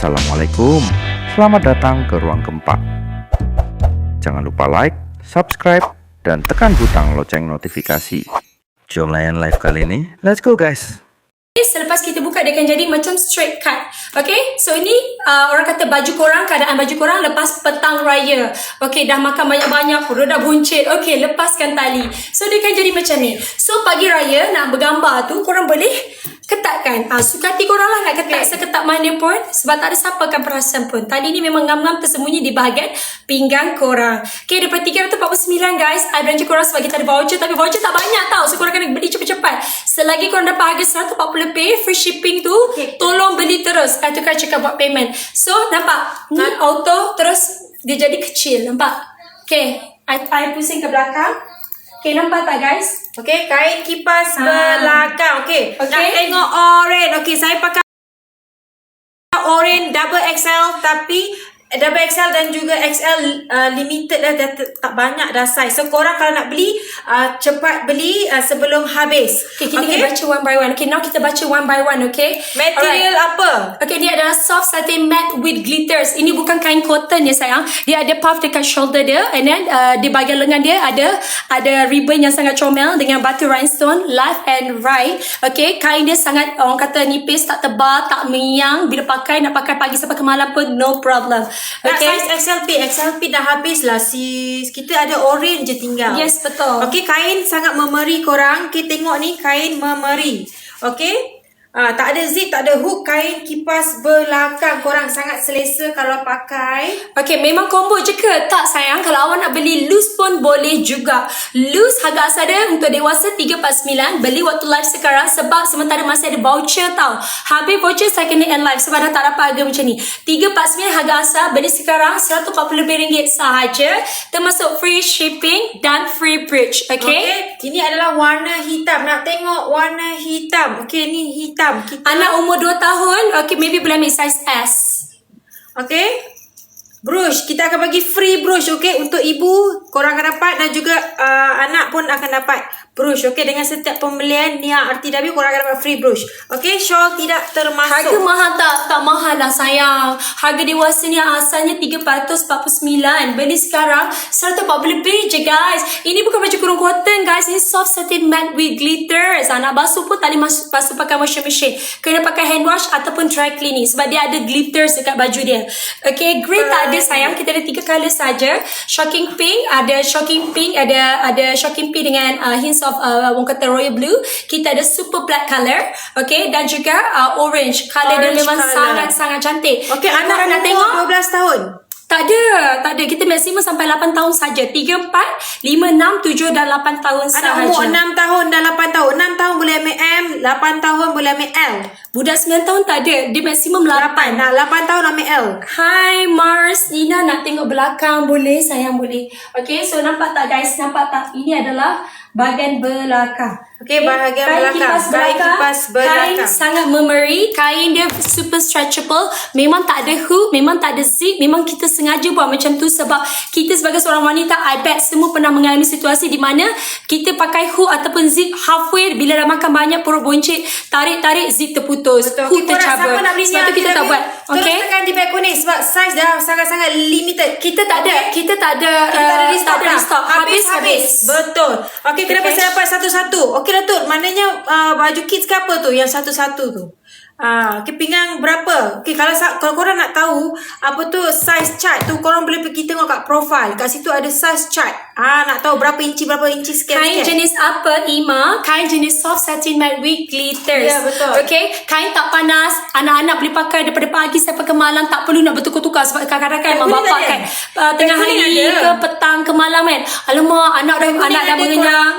Assalamualaikum, selamat datang ke ruang keempat. Jangan lupa like, subscribe, dan tekan butang loceng notifikasi. Jom layan live kali ini, let's go guys! Selepas kita buka dia akan jadi macam straight cut. Okay, so ini uh, orang kata baju korang, keadaan baju korang lepas petang raya. Okay, dah makan banyak-banyak, perut dah buncit. Okay, lepaskan tali. So dia akan jadi macam ni. So pagi raya nak bergambar tu korang boleh ketatkan. Ah, suka hati korang lah nak ketat okay. seketat mana pun sebab tak ada siapa akan perasan pun. Tali ni memang ngam-ngam tersembunyi di bahagian pinggang korang. Okay, daripada 349 guys, I belanja korang sebab kita ada voucher tapi voucher tak banyak tau. So korang kena beli cepat-cepat. Selagi korang dapat harga 140 lebih free shipping tu, okay. tolong beli terus. I tukar cakap buat payment. So, nampak? Ni auto terus dia jadi kecil. Nampak? Okay, I, I pusing ke belakang. Okay, nampak tak guys? Okay, kain kipas Ah. belakang. Okay. Okay. Nak tengok oren. Okay, saya pakai oren double XL tapi double XL dan juga XL uh, limited dah, dah tak banyak dah size. So korang kalau nak beli uh, cepat beli uh, sebelum habis. Okay, kita okay. baca one by one. Okay, now kita baca one by one, okay? Material Alright. apa? Okay, dia adalah soft satin matte with glitters. Ini bukan kain cotton ya sayang. Dia ada puff dekat shoulder dia and then uh, di bahagian lengan dia ada ada ribbon yang sangat comel dengan batu rhinestone left and right. Okay, kain dia sangat orang kata nipis, tak tebal, tak meyang. Bila pakai nak pakai pagi sampai ke malam pun no problem. Nak Okay. size XLP. XLP dah habis lah sis. Kita ada orange je tinggal. Yes, betul. Okey, kain sangat memeri korang. Kita tengok ni kain memeri. Okey? Ah, tak ada zip, tak ada hook. Kain kipas belakang. Korang sangat selesa kalau pakai. Okay, memang combo je ke? Tak sayang, kalau awak nak beli loose pun boleh juga. Loose harga asal dia untuk dewasa 349. Beli waktu live sekarang sebab sementara masih ada voucher tau. Habis voucher saya kena end live sebab dah tak dapat harga macam ni. 349 harga asal, beli sekarang RM140 sahaja. Termasuk free shipping dan free bridge. Okay? Okey, Ini adalah warna hitam. Nak tengok warna hitam. Okey, ni hitam. Kita Anak umur 2 tahun, okay, maybe boleh ambil size S. Okey. Brush, kita akan bagi free brush okey untuk ibu korang akan dapat dan juga uh, anak pun akan dapat brush okey dengan setiap pembelian Nia RTW korang akan dapat free brush. Okey, shawl tidak termasuk. Harga mahal tak? Tak mahal lah sayang. Harga dewasa ni asalnya 349. Beli sekarang 140 lebih je guys. Ini bukan baju kurung cotton guys. Ini soft satin matte with glitters. Ah, nak basuh pun tak boleh masuk, basuh pakai washing machine. Kena pakai hand wash ataupun dry cleaning. Sebab dia ada glitters dekat baju dia. Okay, grey tak ada sayang. Kita ada tiga colour saja. Shocking pink. Ada shocking pink. Ada ada shocking pink dengan uh, hints of uh, orang kata royal blue. Kita ada super black colour. Okay, dan juga uh, orange. Colour dia Orange memang colour. sangat-sangat cantik. Kalau anak nak tengok. 12 tahun. Tak ada. Tak ada. Kita maksimum sampai 8 tahun saja. 3, 4, 5, 6, 7 dan 8 tahun Anak sahaja. umur 6 tahun dan 8 tahun. 6 tahun boleh ambil M, 8 tahun boleh ambil L. Budak 9 tahun tak ada. Dia maksimum 8. 8. Nah, 8 tahun ambil L. Hai Mars, Nina nak tengok belakang boleh? Sayang boleh. Okay, so nampak tak guys? Nampak tak? Ini adalah bahagian belakang. Okey, bahagian belakang. Kipas Kain belakang. kipas belakang. Kain sangat memeri. Kain dia super stretchable. Memang tak ada hook. Memang tak ada zip. Memang kita sengaja buat macam tu sebab kita sebagai seorang wanita, I bet semua pernah mengalami situasi di mana kita pakai hook ataupun zip halfway bila dah makan banyak perut boncit, tarik-tarik zip terputus. Betul. Hook Okey, tercabut. nak beli Sebab tu kita tak buat. Terus Okay? tekan di beg kuning sebab saiz dah sangat-sangat limited. Kita tak ada, kita tak ada, Kita uh, restock tak ada dah. restock. Habis, habis. Betul. Okey, kenapa Okay. saya dapat satu-satu? Okey, Datuk. Maknanya uh, baju kids ke apa tu yang satu-satu tu? Ah, okay, pinggang berapa? Okey, kalau kalau korang nak tahu apa tu size chart tu, korang boleh pergi tengok kat profile. Kat situ ada size chart. Ah, nak tahu berapa inci berapa inci sekian Kain sekian. jenis apa Ima? Kain jenis soft satin matte with glitters. Ya, betul. Okay, kain tak panas. Anak-anak boleh pakai daripada pagi sampai ke malam. Tak perlu nak bertukar-tukar sebab kadang-kadang kan Kain mak bapak kan uh, tengah Kain kuning hari ke petang ke malam kan. Alamak, anak dah anak dah mengenyang.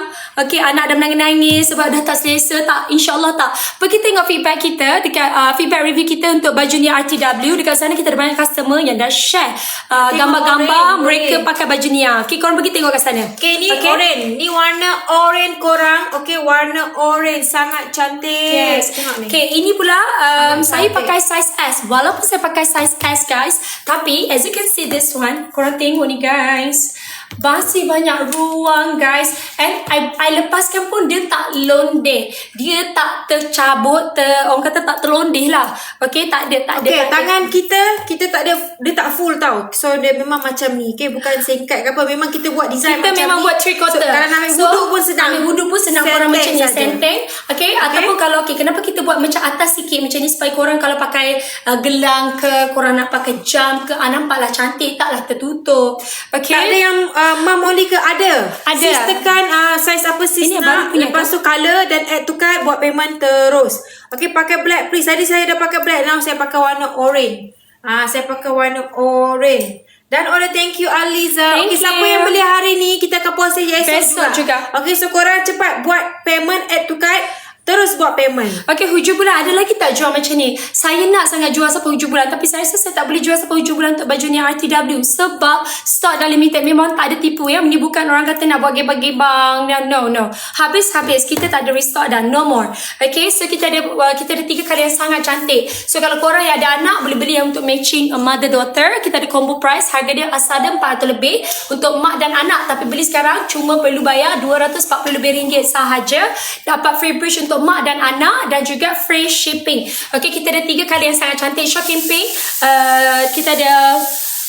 Okay, anak dah menangis-nangis sebab dah tak selesa. Tak, insyaAllah tak. Pergi tengok feedback kita dekat uh, feedback review kita untuk baju ni RTW. Dekat sana kita ada banyak customer yang dah share uh, gambar-gambar mereka pakai baju ni. Okay, korang pergi tengok kat sana. Okay, ni okay. orange. Ni warna orange korang. Okay, warna orange. Sangat cantik. Yes. Tengok ni. Okay, ini pula um, saya cantik. pakai size S. Walaupun saya pakai size S guys, tapi as you can see this one, korang tengok ni guys. Masih banyak ruang guys And I, I lepaskan pun dia tak londeh Dia tak tercabut ter, Orang kata tak terlondeh lah Okay tak ada tak ada, Okay, tak ada. tangan kita, kita tak ada, dia tak full tau. So, dia memang macam ni. Okay, bukan singkat ke apa. Memang kita buat design kita macam memang ni. buat three quarter. So, kalau nak ambil wuduk pun senang. Ambil wuduk pun senang Senteng korang macam ni senteng. Okay? Ataupun kalau okay, kenapa kita buat macam atas sikit macam ni supaya korang kalau pakai uh, gelang ke, korang nak pakai jam ke, ah, nampaklah cantik, taklah tertutup. Okay? Tak ada yang uh, Mam Molly ke? Ada. Ada. Sis tekan uh, saiz apa sis Ini nak. punya Lepas tu colour dan add to cart buat payment terus. Okay, pakai black please. Tadi saya dah pakai black. Now saya pakai warna orange. Ah, saya pakai warna orange. Dan order thank you Aliza. Thank okay, siapa yang beli hari ni kita akan puasa esok, Besok juga. Okay, so korang cepat buat payment add to cart. Terus buat payment. Okay, hujung bulan ada lagi tak jual macam ni? Saya nak sangat jual sampai hujung bulan tapi saya rasa saya tak boleh jual sampai hujung bulan untuk baju ni RTW sebab stok dah limited. Memang tak ada tipu ya. Ini bukan orang kata nak buat gebang-gebang. No, no. Habis-habis. Kita tak ada restock dah. No more. Okay, so kita ada uh, kita ada tiga kali yang sangat cantik. So kalau korang yang ada anak boleh beli yang untuk matching uh, mother-daughter. Kita ada combo price. Harga dia asal dia 400 lebih untuk mak dan anak. Tapi beli sekarang cuma perlu bayar 240 lebih ringgit sahaja. Dapat free bridge untuk mak dan anak dan juga free shipping. Okay, kita ada tiga kali yang sangat cantik. Shocking pink. Uh, kita ada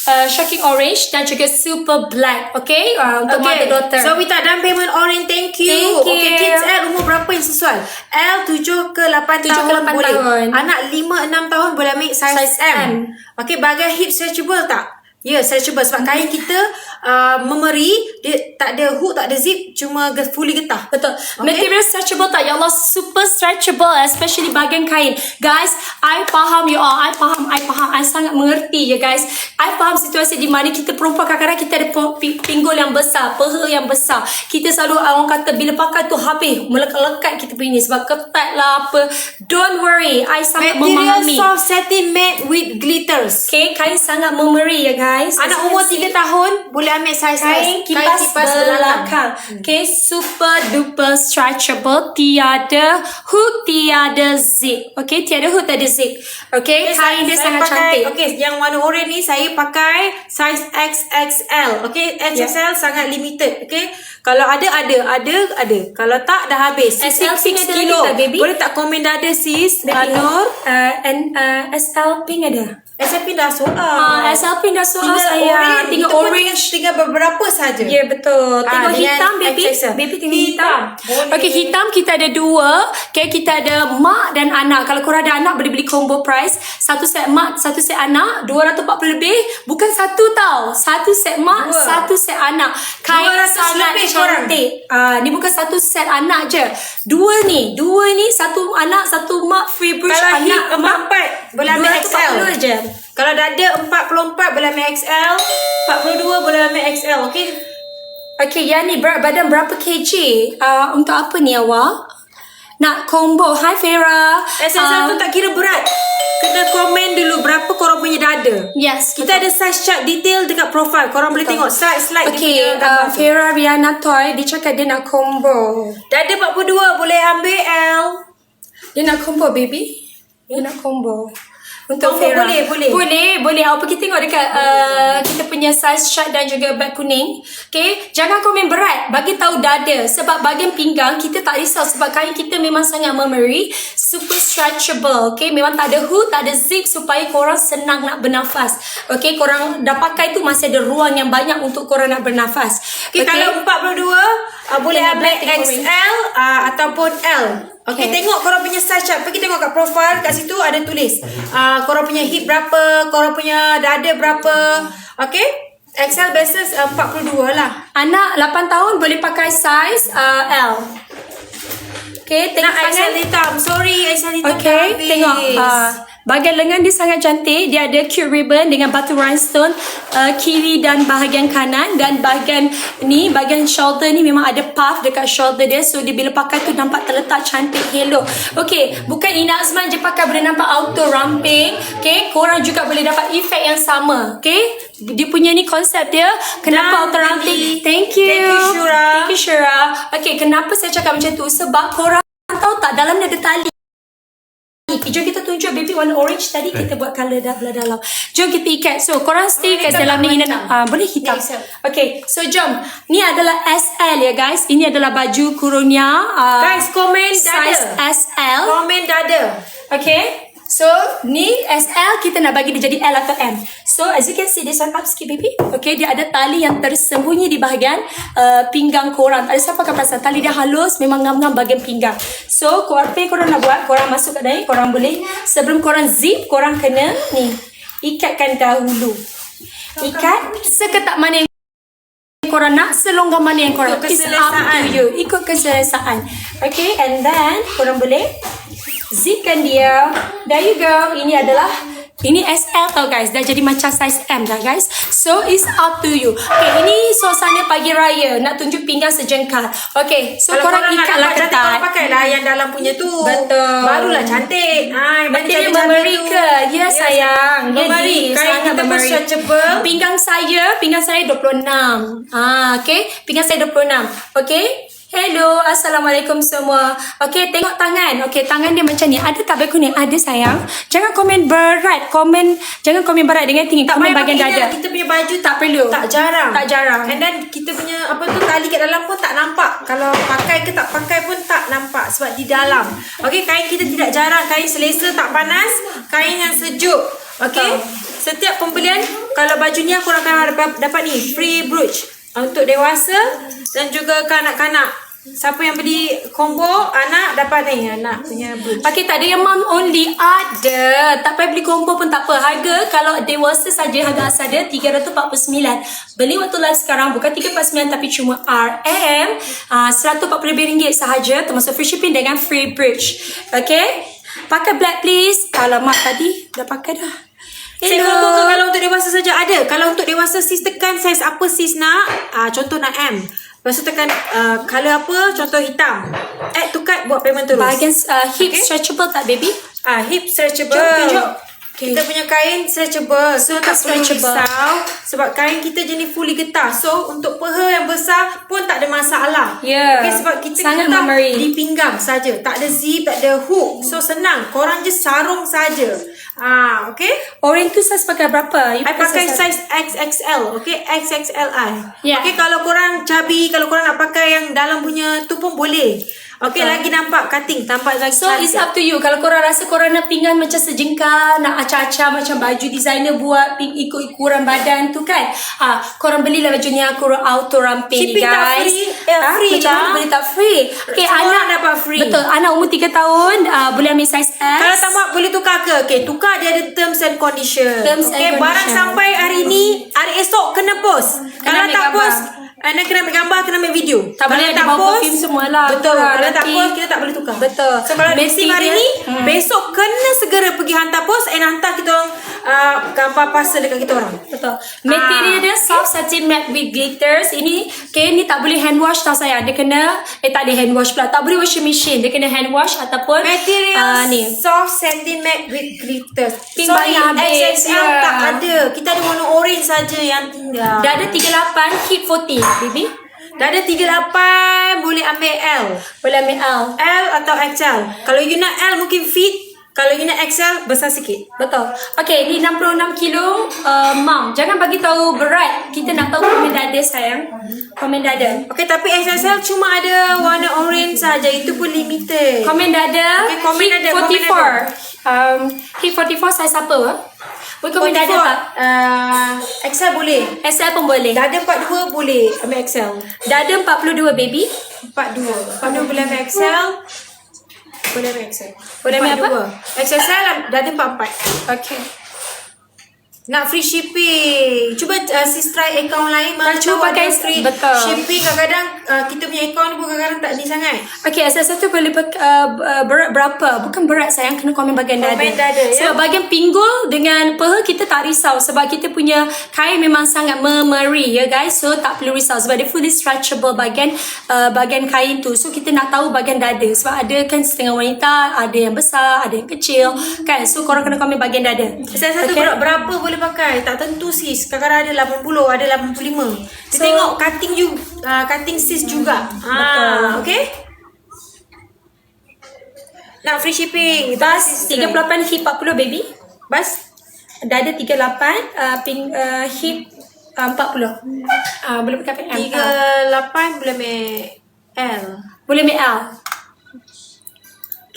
uh, shocking orange dan juga super black. Okay, uh, untuk mother daughter. So we tak done payment orange. Thank you. Thank you. Okay, kids L umur berapa yang sesuai? L 7 ke 8 7 ke tahun 8 boleh. tahun. Anak 5 6 tahun boleh ambil size, Size M. M. Okay, bahagian hip stretchable tak? Ya, yeah, stretchable sebab kain kita uh, memeri, dia tak ada hook, tak ada zip, cuma fully getah. Betul. Okay. Material stretchable tak? Ya Allah, super stretchable. Especially bahagian kain. Guys, I faham you all. I faham, I faham. I sangat mengerti ya guys. I faham situasi di mana kita perempuan kadang-kadang kita ada pinggul yang besar. Peha yang besar. Kita selalu orang kata bila pakai tu habis. Melekat-lekat kita punya ni. Sebab ketat lah apa. Don't worry. I sangat Material memahami. soft satin made with glitters. Okay, kain sangat memeri ya guys. Anak umur can 3 see. tahun boleh ambil size Kain S. kipas, belakang. Okay, super duper stretchable. Tiada hook, tiada zip. Okay, tiada hook, tiada zip. Okay, kain dia sangat cantik. Okay, yang warna orange ni saya pakai size XXL. Okay, XXL sangat limited. Okay, kalau ada, ada. Ada, ada. Kalau tak, dah habis. SL 6 pink ada lagi kilo. tak, baby? Boleh tak komen dah ada sis? Baby, Uh, Nur? Uh, and uh, SL pink ada. SL pink dah sold Ah, out. SL pink dah sold out Tinggal saya. orange. Tinggal pun orange. Tinggal beberapa saja. Ya yeah, betul. Ah, Tengok dengan hitam baby. XXL. Baby tengok hitam. Hitam. Okey hitam kita ada dua. Okay kita ada mak dan anak. Kalau korang ada anak boleh beli combo price. Satu set mak, satu set anak. 240 lebih. Bukan satu tau. Satu set mak, Dua. satu set anak. Kain 200 sangat lebih korang. cantik. Ah, ni bukan satu set anak je. Dua ni. Dua ni satu anak, satu mak free brush Kalau anak. hip empat-empat, boleh ambil XL. 240 je. Kalau dada 44 boleh ambil XL. 42 boleh ambil XL. Okay. Okay, yang ni berat badan berapa kg? Uh, untuk apa ni awak? Nak combo. Hi Farah. SSL Ah, tu tak kira berat. Kena komen dulu berapa korang punya dada. Yes, Kita ada size chart detail dekat profile. Korang boleh tengok slide-slide Okay, dia punya uh. Farah Rihanna Toy, dia cakap dia nak combo. Dada 42 boleh ambil L. Dia nak combo, baby. Dia nak combo. Untuk Farah. boleh, boleh. Boleh, boleh. Awak pergi tengok dekat uh, kita punya size chart dan juga bag kuning. Okay, jangan komen berat. Bagi tahu dada. Sebab bahagian pinggang, kita tak risau. Sebab kain kita memang sangat memory. Super stretchable. Okay, memang tak ada hook, tak ada zip supaya korang senang nak bernafas. Okay, korang dah pakai tu masih ada ruang yang banyak untuk korang nak bernafas. Okay, kalau 42 uh, boleh ambil black. XL uh, ataupun L. Okay, Okay. tengok korang punya size chart. Pergi tengok kat profile. Kat situ ada tulis. Uh, korang punya hip berapa. Korang punya dada berapa. Okay. XL versus uh, 42 lah. Anak 8 tahun boleh pakai size uh, L. Okay, tengok Nak. XL hitam. Sorry, XL hitam Okay, tengok. Uh, bahagian lengan dia sangat cantik. Dia ada cute ribbon dengan batu rhinestone uh, kiri dan bahagian kanan. Dan bahagian ni, bahagian shoulder ni memang ada puff dekat shoulder dia. So, dia bila pakai tu nampak terletak cantik hello. Okay, bukan Ina Azman je pakai boleh nampak auto ramping. Okay, korang juga boleh dapat efek yang sama. Okay, dia punya ni konsep dia. Kenapa auto ramping? Thank you. Thank you, Shura. Thank you, Shura. Okay, kenapa saya cakap macam tu? Sebab korang tahu tak dalam dia ada tali Jom kita tunjuk baby warna orange tadi kita buat colour dah belah dalam. Jom kita ikat. So korang stay kat dalam ni Ina nak ah, boleh hitam. Okay, so jom. Ni adalah SL ya guys. Ini adalah baju kurungnya ah, Guys, komen size dada. SL. Komen dada. Okay. So, ni SL kita nak bagi dia jadi L atau M. So, as you can see, this one up sikit baby. Okay, dia ada tali yang tersembunyi di bahagian uh, pinggang korang. Ada siapa akan perasan. Tali dia halus, memang ngam-ngam bahagian pinggang. So, korang, apa yang korang nak buat, korang masuk kat dahi, korang boleh, sebelum korang zip, korang kena, ni, ikatkan dahulu. Ikat seketat mana yang korang nak selonggar mana yang korang Ikut It's up to you ikut keselesaan okay and then korang boleh zipkan dia there you go ini adalah ini SL tau guys Dah jadi macam size M dah guys So it's up to you Okay ini suasana pagi raya Nak tunjuk pinggang sejengkal Okay So Kalau korang, korang nampak cantik, ketat korang pakai lah yang dalam punya tu. Betul. Barulah cantik. Hai, Betul dia ke? Ya sayang. Memberi. Jadi, Kain kita pun memberi. stretchable. Pinggang saya, pinggang saya 26. Ah, okay. Pinggang saya 26. Okay. Hello, Assalamualaikum semua. Okay, tengok tangan. Okay, tangan dia macam ni. Ada tak baik kuning? Ada sayang. Jangan komen berat. Komen, jangan komen berat dengan tinggi. Tak komen payah pakai dada. Kita punya baju Tak perlu. Tak jarang. Tak jarang. And then kita punya apa tu tali kat dalam pun tak nampak. Kalau pakai ke tak pakai pun tak nampak sebab di dalam. Okey, kain kita tidak jarang. Kain selesa tak panas, kain yang sejuk. Okey. Setiap pembelian kalau baju ni aku akan dapat, dapat ni free brooch untuk dewasa dan juga kanak-kanak. Siapa yang beli combo anak dapat ni anak punya brooch. Okay, tak ada yang mom only. Ada. Tak payah beli combo pun tak apa. Harga kalau dewasa saja harga asal dia 349. Beli waktu live sekarang bukan 349 tapi cuma RM uh, RM140 sahaja termasuk free shipping dengan free bridge. Okay? Pakai black please. Alamak tadi dah pakai dah. Saya combo ke kalau untuk dewasa saja ada. Kalau untuk dewasa sis tekan saiz apa sis nak? Ah contoh nak M. Lepas tu tekan uh, colour apa? Contoh hitam. Add to cart buat payment terus. Bahagian uh, hip Okay. stretchable tak baby? Ah hip stretchable. Jom, tunjuk. Okay. Kita punya kain stretchable. So tak perlu stretchable. risau sebab kain kita jenis fully getah. So untuk peha yang besar pun tak ada masalah. Ya. Okay, sebab kita Sangat getah memberi. di pinggang saja. Tak ada zip, tak ada hook. So senang. Korang je sarung saja. Ah, okay? Orang tu size pakai berapa? You I pakai size- XXL, okay? XXLI. Ya. Okay, kalau korang cabi, kalau korang nak pakai yang dalam punya tu pun boleh. Okay, Betul. lagi nampak cutting, tampak lagi So it's up to you. Kalau korang rasa korang nak pinggan macam sejengkal, nak acah-acah macam baju designer buat ikut ukuran badan tu kan. Ah, korang belilah baju ni aku auto ramping ni Shipping tak guys. free? Eh, Ah, free macam lah. mana boleh tak free? Okay, Semua anak dapat free. Betul. Anak umur 3 tahun uh, boleh ambil size S. Kalau tak muat boleh tukar ke? Okay, tukar dia ada terms and condition. Terms and okay, barang condition. sampai hari ni, hari esok kena post. Kena Kalau tak gambar. post, anda kena ambil gambar, kena ambil video. Tak boleh Kalau ada bawa perfume semualah. Betul. Korang Kalau tak post, kita tak boleh tukar. Betul. So kalau Mesti hari ni, Hmm. besok kena segera pergi hantar post and hantar kita orang uh, gambar parcel dekat kita orang. Betul. Material Ah, dia soft satin matte with glitters. Ini okay, ni tak boleh hand wash tau saya. Dia kena eh tak ada hand wash pula. Tak boleh washing machine. Dia kena hand wash ataupun ah, Material ni. soft satin matte with glitters. Pink Sorry, banyak habis, XXL ya. tak ada. Kita ada warna orange saja yang tinggal. Dah ada 38 hip 40 baby. Dah ada 38 boleh ambil L. Boleh ambil L. L atau XL. Kalau you nak L mungkin fit. Kalau you nak XL besar sikit. Betul. Okay, ni 66 kilo uh, mam. Jangan bagi tahu berat. Kita nak tahu komen dada sayang. Komen dada. Okay tapi XXL cuma ada warna orange saja. Itu pun limited. Komen dada. Okay, komen hip dada, komen 44. dada. Um, hip 44 size apa? Ah? Boleh komen dada tak? Uh, XL boleh. XL pun boleh. Dada 42 boleh ambil XL. Dada 42 baby. 42. 42 boleh ambil XL. Boleh ambil XL. Boleh ambil apa? 42. XXL dada 44. Okay. Nak free shipping. Cuba uh, sis try account lain mana cuba pakai free betul. shipping kadang-kadang uh, kita punya account pun kadang-kadang tak ni sangat. Okay, asal satu boleh uh, uh, berat berapa? Bukan berat sayang, kena komen bahagian dada. Komen dada, ya. Sebab bahagian pinggul dengan peha kita tak risau sebab kita punya kain memang sangat memeri ya guys. So tak perlu risau sebab dia fully stretchable bahagian uh, bahagian kain tu. So kita nak tahu bahagian dada sebab ada kan setengah wanita, ada yang besar, ada yang kecil kan. So korang kena komen bahagian dada. Saya satu Okay. okay. berapa boleh pakai? Tak tentu sis. Kadang-kadang ada 80, ada 85. Dia So- tengok cutting you uh, cutting sis juga. Betul. Ah, okay? Nak free shipping. Bas 38 hip 40 baby. Bas? Dada 38, uh, ping, uh, hip uh, 40. Uh, boleh pakai M. Tiga Uh, lapan boleh ambil L. boleh ambil L.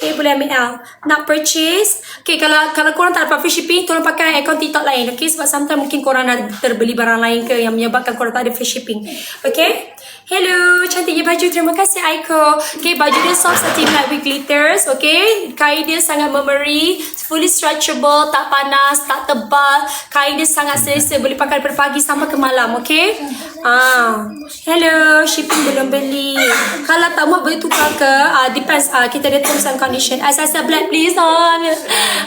Okay, boleh ambil L. Nak purchase. Okay, kalau kalau korang tak dapat free shipping, tolong pakai akaun TikTok lain. Okay, sebab sometimes mungkin korang dah terbeli barang lain ke yang menyebabkan korang tak ada free shipping. Okay? Hello, cantiknya baju. Terima kasih Aiko. Okay, baju dia soft satin matte with glitters. Okay, kain dia sangat memory, fully stretchable, tak panas, tak tebal. Kain dia sangat selesa, boleh pakai daripada pagi sampai ke malam. Okay? Ah, hello, shipping belum beli. Kalau tak mau boleh tukar ke? Ah, depends. Ah, kita ada terms and condition. Said, black please on.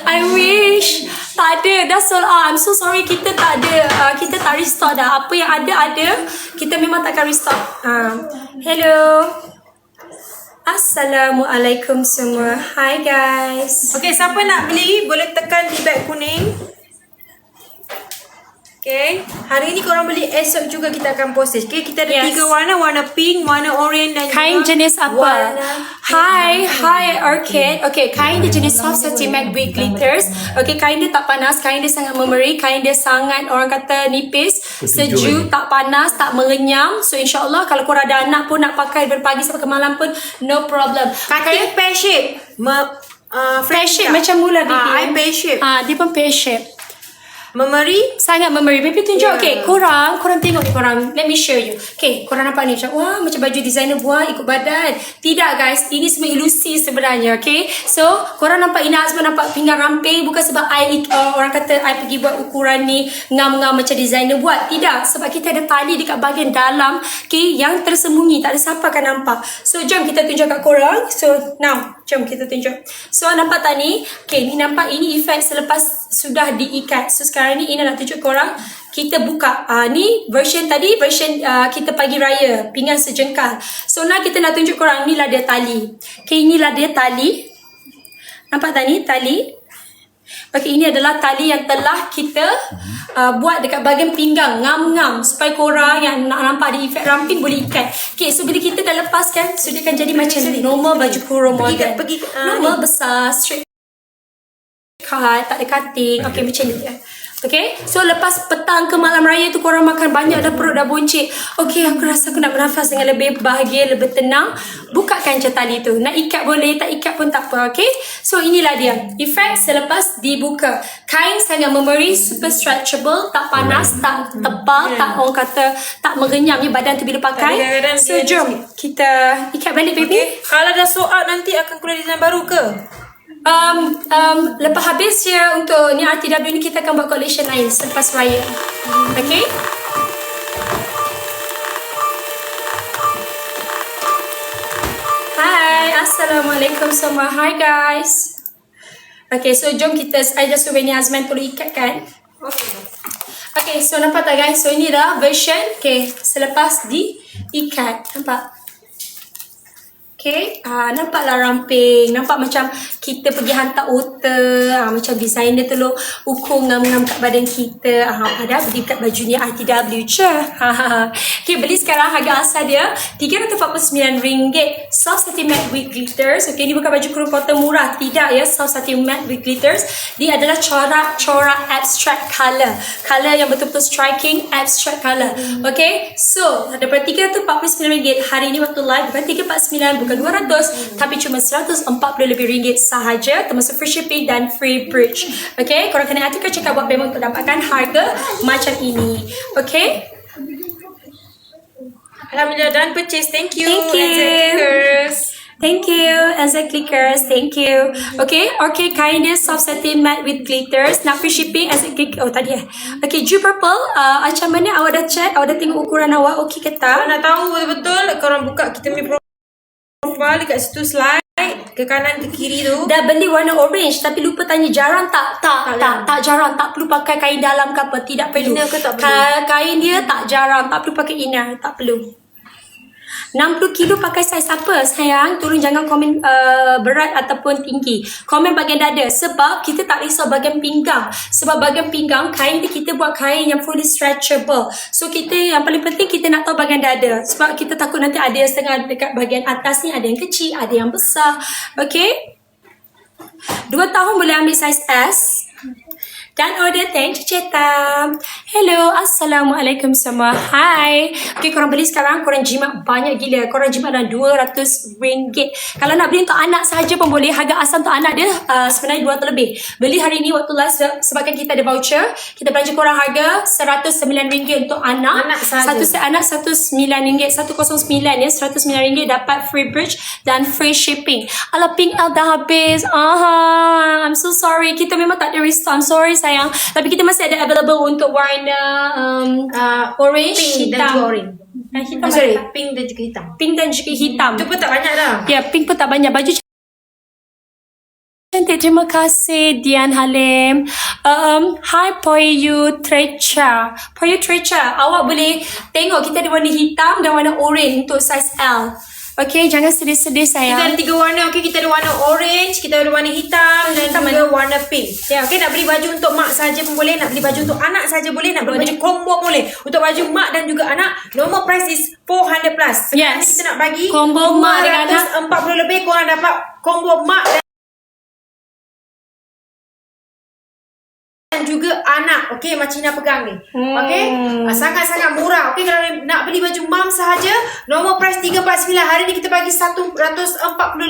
I wish. Tak ada. Dah sold out. I'm so sorry. Kita tak ada. Ah, kita tak restock dah. Apa yang ada, ada. Kita memang takkan restock. Ah, hello. Assalamualaikum semua. Hi guys. Okay, siapa nak beli boleh tekan di beg kuning. Okay, hari ni korang beli esok juga kita akan post. Okay, kita ada Yes. tiga warna. Warna pink, warna orange dan Kain juga jenis apa? warna Hi, hi Orchid. Okay, kain dia jenis soft satin matte with glitters. Okay, kain dia tak panas, kain dia sangat memory, kain dia sangat orang kata nipis, sejuk, tak panas, tak mengenyam. So insyaAllah kalau korang ada anak pun nak pakai dari pagi sampai ke malam pun no problem. Cutting pear shape. Me, uh, Pear French shape macam mula dia. Ah, I pear shape. Ah, dia pun pear shape. Memory. Sangat memory. Baby tunjuk. Yeah. Okay, korang, korang tengok ni korang. Let me show you. Okay, korang nampak ni macam, wah macam baju designer buat ikut badan. Tidak guys, ini semua ilusi sebenarnya. Okay, so korang nampak Ina Azman nampak pinggang ramping bukan sebab I, uh, orang kata I pergi buat ukuran ni ngam-ngam macam designer buat. Tidak, sebab kita ada tali dekat bahagian dalam okay, yang tersembunyi. Tak ada siapa akan nampak. So, jom kita tunjuk kat korang. So, now, jom kita tunjuk. So, nampak tak ni? Okay, ni nampak ini efek selepas sudah diikat. So, sekarang ni Ina nak tunjuk korang. Kita buka. Uh, ni version tadi, version uh, kita pagi raya. Pinggan sejengkal. So, now kita nak tunjuk korang. Inilah dia tali. Okay, inilah dia tali. Nampak tak ni tali? Okay, ini adalah tali yang telah kita uh, buat dekat bahagian pinggang. Ngam-ngam. Supaya korang yang nak nampak ada efek ramping boleh ikat. Okay, so bila kita dah lepaskan, so dia akan jadi macam ni. Normal baju kurung Pergi modern. pergi ah, Normal besar, straight cut, tak ada cutting. Okay, macam ni je. Okay, so lepas petang ke malam raya tu korang makan banyak dah perut dah boncik. Okay, aku rasa aku nak bernafas dengan lebih bahagia, lebih tenang. Bukakan je tali tu. Nak ikat boleh, tak ikat pun tak apa. Okay, so inilah dia. Efek selepas dibuka. Kain sangat memory, super stretchable, tak panas, tak tebal, tak orang kata tak mengenyam ya badan tu bila pakai. So jom kita ikat balik baby. Okay. Kalau dah out nanti akan keluar design baru ke? Um, um, lepas habis ya untuk ni RTW ni kita akan buat collection lain selepas raya. Okay? Hai, Assalamualaikum semua. Hi guys. Okay, so jom kita I just suruh ni Azman perlu ikat kan? Okay, so nampak tak guys? So ini dah version okay, selepas diikat. Nampak? Okay, uh, nampaklah ramping. Nampak macam kita pergi hantar otter. Uh, macam designer tu lo ukur ngam-ngam kat badan kita. Uh, padahal beli kat baju ni ITW je. okay, beli sekarang harga asal dia RM349. Soft satin matte with glitters. Okay, ni bukan baju kurung cotton murah. Tidak ya, soft satin matte with glitters. Dia adalah corak-corak abstract colour. Colour yang betul-betul striking abstract colour. Okay, so daripada RM349 hari ni waktu live bukan 349 bukan 200 tapi cuma 140 lebih ringgit sahaja termasuk free shipping dan free bridge. Okay, korang kena aturkan cakap buat memang untuk dapatkan harga macam ini. Okay, Alhamdulillah done purchase. Thank you. Thank you. Thank you, Elza Clickers. Thank you. Okay, okay, dia soft satin matte with glitters. Nak free shipping as a click. Oh, tadi eh. Okay, Jew Purple. Uh, macam mana awak dah check? Awak dah tengok ukuran awak? Okay ke tak? nak tahu betul-betul korang buka kita punya profile dekat situ slide ke kanan ke kiri tu. Dah beli warna orange tapi lupa tanya jarang tak? Tak, tak, Tak tak, jarang. Tak perlu pakai kain dalam ke apa. Tidak perlu. Inner ke tak perlu? Ka- kain dia tak jarang. Tak perlu pakai inner. Tak perlu. 60 kilo pakai saiz apa sayang? Tolong jangan komen uh, berat ataupun tinggi. Komen bahagian dada. Sebab kita tak risau bahagian pinggang. Sebab bahagian pinggang, kain dia kita buat kain yang fully stretchable. So kita yang paling penting kita nak tahu bahagian dada. Sebab kita takut nanti ada yang setengah dekat bahagian atas ni ada yang kecil, ada yang besar. Okay? Dua tahun boleh ambil saiz S. Dan order thank you Ceta. Hello, Assalamualaikum semua. Hai. Okay, korang beli sekarang, korang jimat banyak gila. Korang jimat dalam RM200. Kalau nak beli untuk anak sahaja pun boleh. Harga asal untuk anak dia uh, sebenarnya RM200 lebih. Beli hari ni waktu last sebabkan kita ada voucher. Kita belanja korang harga RM109 untuk anak. Anak sahaja. Satu set anak RM109. 109 ya. RM109 dapat free bridge dan free shipping. Alah pink L dah habis. Aha, I'm so sorry. Kita memang tak ada restock. I'm sorry sayang. Tapi kita masih ada available untuk warna um, Uh, orange, pink hitam. dan juga orange. Ah, hitam Ah, sorry, ada. pink dan juga hitam. Pink dan juga hitam. Itu pun tak banyak dah. Ya, pink pun tak banyak. Baju cantik. Terima kasih Dian Halim. Um, hi Poyu Trecha. Poyu Trecha, awak boleh tengok kita ada warna hitam dan warna orange untuk size L. Okay, jangan sedih-sedih Kita ada sayang. tiga warna. Okay, kita ada warna orange, kita ada warna hitam dan Hitam juga warna pink. Ya, okay, nak beli baju untuk mak saja pun boleh, nak beli baju untuk anak saja boleh, nak beli baju combo boleh. Untuk baju mak dan juga anak, normal price is 400 plus. Sekarang Yes. kita nak bagi Combo mak dengan anak. 240 lebih korang dapat combo mak dan juga anak okey Macina pegang ni Hmm. okey ah, sangat-sangat murah okey kalau nak beli baju mam sahaja normal price 349 hari ni kita bagi 140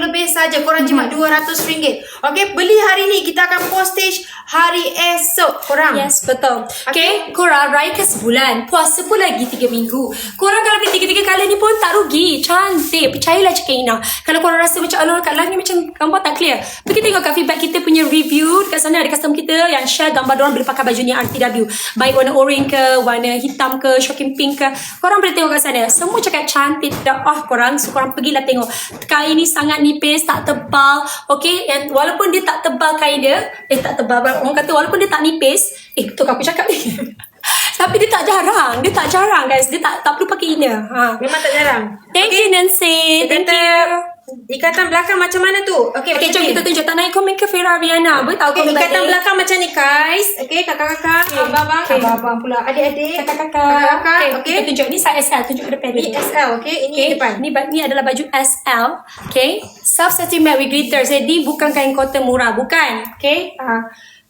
lebih saja korang jimat Hmm. RM200 okey beli hari ni kita akan postage hari esok korang Yes, betul. Okay, korang rayakan sebulan. Puasa pun lagi tiga minggu. Korang kalau beli tiga-tiga kali ni pun tak rugi. Cantik. Percayalah cakap Ina. Kalau korang rasa macam, alah kat live ni macam gambar tak clear. Pergi tengok kat feedback kita punya review. Dekat sana ada customer kita yang share gambar diorang bila pakai baju ni RTW. Baik warna orange ke, warna hitam ke, shocking pink ke. Korang boleh tengok kat sana. Semua cakap cantik. Dah ah korang. So korang pergilah tengok. Kain ni sangat nipis, tak tebal. Okay, yang walaupun dia tak tebal kain dia. Eh tak tebal. Orang kata walaupun dia tak nipis. Eh betul ke aku cakap ni? Tapi dia tak jarang. Dia tak jarang guys. Dia tak tak perlu pakai inner. Ha. memang tak jarang Thank you Nancy. Thank you. Ikatan belakang macam mana tu? Okey, Okay, macam jom ni. kita tunjuk. Tak naik komen ke Fira Riana? Boleh tahu Okey, komen ikatan balik? belakang macam ni guys. Okey, kakak-kakak, Okey. abang-abang, Okey. abang-abang pula, adik-adik, Kakak-kakak. kakak-kakak, Okay, okey. kita tunjuk. Ni size SL. Tunjuk ke depan Ni. SL, okey, ini Okay, depan. ni, ni adalah baju SL. Okay. Self setting matte with glitter. Jadi bukan kain cotton murah. Bukan. Okay. Uh,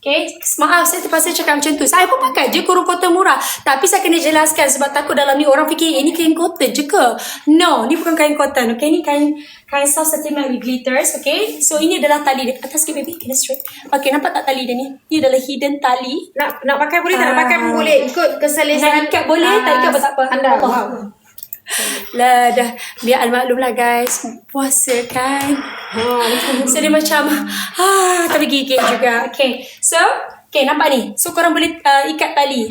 Okay, maaf saya terpaksa cakap macam tu. Saya pun pakai je kurung cotton murah. Tapi saya kena jelaskan sebab takut dalam ni orang fikir, eh, ni kain cotton je ke? No, ni bukan kain cotton. Okay, ni kain kain setting matte with glitters. Okay, so ini adalah tali dia. Atas sikit baby, kena straight. Okay, nampak tak tali dia ni? Ni adalah hidden tali. Nak nak pakai boleh tak? Nak Ah. pakai pun boleh. Ikut keselesan. Nak ikat boleh, tak ikat pun tak apa. Anda. Allah. Wow. Lah dah biar almaklum lah guys Puasa kan So dia macam ah, Tapi gigih juga Okay So Okay nampak ni So korang boleh uh, ikat tali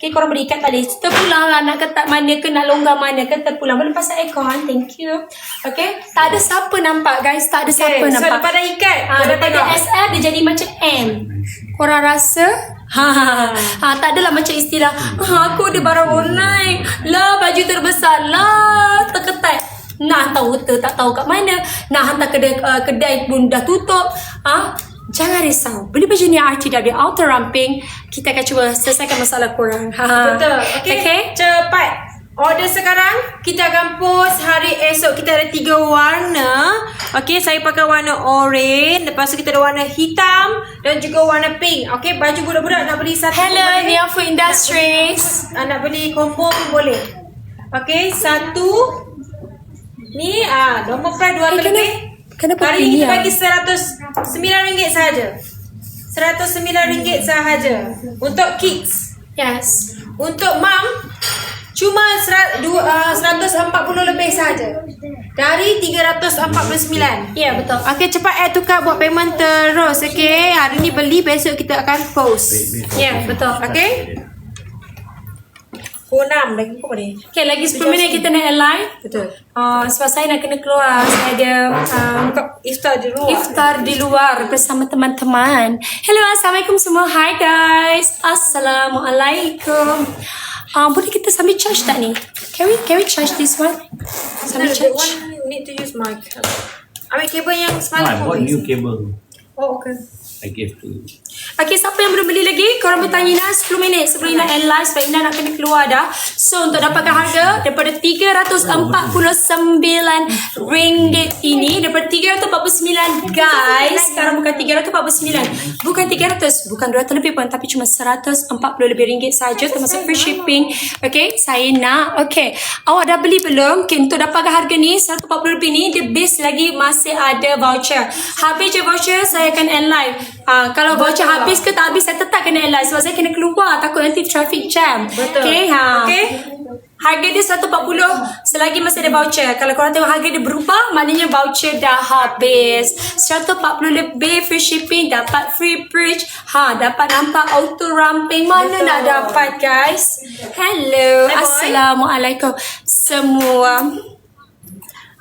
Okay korang boleh ikat tali Terpulang lah nak ketat mana ke Nak longgar mana ke Terpulang Boleh pasang aircon Thank you Okay Tak ada siapa nampak guys Tak ada siapa Okay, so nampak lepas dah ikat, korang daripada. SL dia jadi macam M. Korang rasa? Ha, ha, ha. ha tak adalah macam istilah ha, aku ada barang online. Lah baju terbesar. Lah terketat. Nak tahu hotel tak tahu kat mana. Nak hantar kedai uh, kedai pun dah tutup. Ha? Jangan risau. Beli baju ni RTW Outer Ramping. Kita akan cuba selesaikan masalah korang. Ha. Betul. Okey. Okay. Cepat. Order sekarang. Kita akan post hari esok. Kita ada tiga warna. Okey, saya pakai warna orange. Lepas tu kita ada warna hitam dan juga warna pink. Okey, baju budak-budak nak beli satu pun Hello, boleh. Nia Food Industries. Ah, nak beli combo pun boleh. Okey, satu. Ni ah, price dua Eh, eh, kenapa- lebih. Kenapa Hari pilih ni kita bagi RM109 sahaja. RM109 sahaja. Untuk kids. Yes. Untuk mam cuma sera- dua- ah, 140 lebih sahaja. Dari 349. Ya, yeah, betul. Okey cepat add tukar buat payment terus okey. Hari ni beli besok kita akan post. Ya, yeah, betul. Okey? Pukul 6 lagi pukul ni. Okay, lagi 10 minit kita nak live. Betul. Uh, sebab saya nak kena keluar. Saya ada um, iftar di luar. iftar di luar bersama teman-teman. Hello, Assalamualaikum semua. Hi guys. Assalamualaikum. Um, boleh kita sambil charge tak ni? Can we, can we charge this one? No, Sambil that charge. one need to use mic. Ambil kabel yang No, I semalam bought new cable. Oh, okay. I gave to Okay, siapa yang belum beli lagi? Korang bertanya Ina 10 minit sebelum Ina end live sebab Ina nak kena keluar dah. So, untuk dapatkan harga daripada RM349 ini, daripada RM349 guys, sekarang bukan RM349. Bukan RM300, bukan RM200 lebih pun, tapi cuma RM140 lebih ringgit saja termasuk free shipping. Okay, saya nak. Okay, awak dah beli belum? Okay, untuk dapatkan harga ni, RM140 lebih ni, dia base lagi masih ada voucher. Habis je voucher, saya akan end live. Ah, kalau voucher habis ke tak habis, saya tetap kena live sebab saya kena keluar. Takut nanti traffic jam. Betul. Okay, ha. Okay. Harga dia 140 selagi masih ada voucher. Kalau korang tengok harga dia berubah, maknanya voucher dah habis. 140 lebih free shipping, dapat free bridge. Ha, dapat nampak auto ramping. Mana Betul. nak dapat guys? Hello. Boy. Assalamualaikum semua.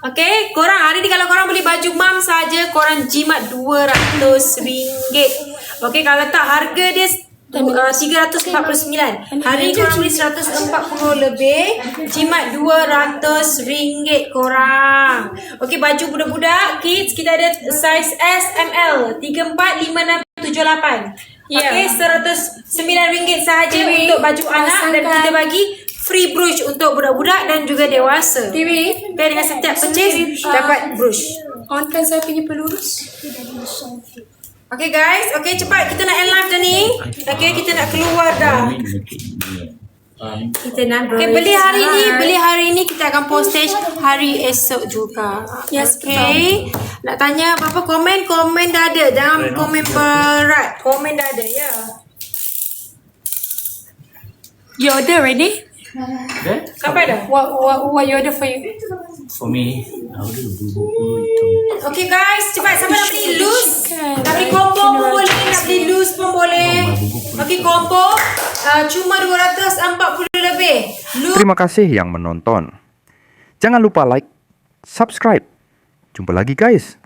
Okay, korang hari ni kalau korang beli baju mam saja, korang jimat RM200. Okay, kalau tak harga dia uh, 349. Hari ni korang beli 140 lebih, jimat RM200 korang. Okay, baju budak-budak, kids, kita ada size S, M, L. 3, 4, 5, 6, 7, 8. Ya. Okay, RM109 sahaja Dewi, untuk baju anak dan kita bagi free brush untuk budak-budak dan juga dewasa. Dewi, Okay, dengan setiap purchase dapat brush. onkan saya punya pelurus. Okay guys, okay cepat kita nak end live dah ni. Okay, kita nak keluar dah. Kita nak Okay, beli hari ni, beli hari ni kita akan postage hari esok juga. Yes, okay. Nak tanya apa-apa komen, komen dah ada. Jangan komen berat. Komen dah ada, ya. You order? That Sampai dah? What, what, what you order for you? For me. Okay guys, cepat siapa nak beli loose? Nak beli combo pun boleh, nak beli loose pun boleh. Okay, combo uh, cuma 240 lebih. Loose Terima kasih yang menonton. Jangan lupa like, subscribe. Jumpa lagi guys.